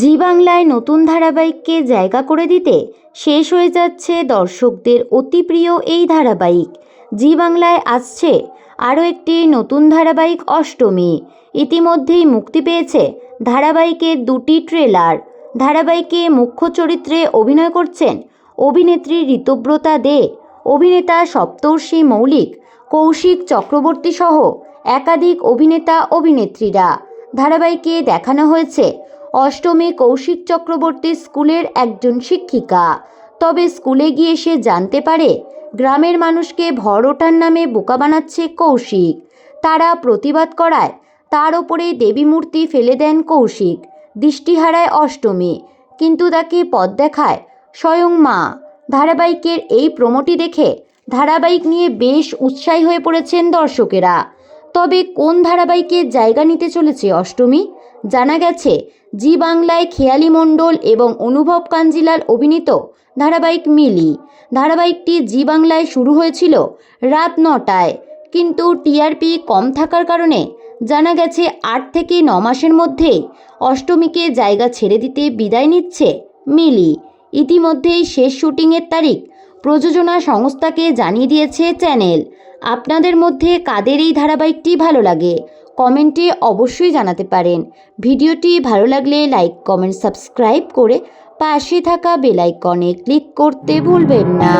জি বাংলায় নতুন ধারাবাহিককে জায়গা করে দিতে শেষ হয়ে যাচ্ছে দর্শকদের অতি প্রিয় এই ধারাবাহিক। জি বাংলায় আসছে আরও একটি নতুন ধারাবাহিক অষ্টমী। ইতিমধ্যেই মুক্তি পেয়েছে ধারাবাহিকের দুটি ট্রেলার। ধারাবাহিকে মুখ্য চরিত্রে অভিনয় করছেন অভিনেত্রী ঋতব্রতা দে, অভিনেতা সপ্তর্ষি মৌলিক, কৌশিক চক্রবর্তী সহ একাধিক অভিনেতা অভিনেত্রীরা ধারাবাহিকে দেখানো হয়েছে অষ্টমী কৌশিক চক্রবর্তী স্কুলের একজন শিক্ষিকা। তবে স্কুলে গিয়ে সে জানতে পারে, গ্রামের মানুষকে ভর ওঠার নামে বোকা বানাচ্ছে কৌশিক। তারা প্রতিবাদ করায়, তার ওপরে দেবী মূর্তি ফেলে দেন কৌশিক, দৃষ্টি হারায় অষ্টমী। কিন্তু তাকে পথ দেখায় স্বয়ং মা। ধারাবাহিকের এই প্রোমোটি দেখে ধারাবাহিক নিয়ে বেশ উৎসাহী হয়ে পড়েছেন দর্শকেরা। তবে কোন ধারাবাহিকের জায়গা নিতে চলেছে অষ্টমী? জানা গেছে, জি বাংলায় খেয়ালি মণ্ডল এবং অনুভব কাঞ্জিলাল অভিনীত ধারাবাহিক মিলি। ধারাবাহিকটি জি বাংলায় শুরু হয়েছিল রাত নটায়, কিন্তু টিআরপি কম থাকার কারণে জানা গেছে আট থেকে ন মাসের মধ্যেই অষ্টমীকে জায়গা ছেড়ে দিতে বিদায় নিচ্ছে মিলি। ইতিমধ্যেই শেষ শুটিংয়ের তারিখ প্রযোজনা সংস্থাকে জানিয়ে দিয়েছে চ্যানেল। আপনাদের মধ্যে কাদের এই ধারাবাহিকটি ভালো লাগে? কমেন্টে অবশ্যই জানাতে পারেন। ভিডিওটি ভালো লাগলে লাইক, কমেন্ট, সাবস্ক্রাইব করে পাশে থাকা বেলাইকনে ক্লিক করতে ভুলবেন না।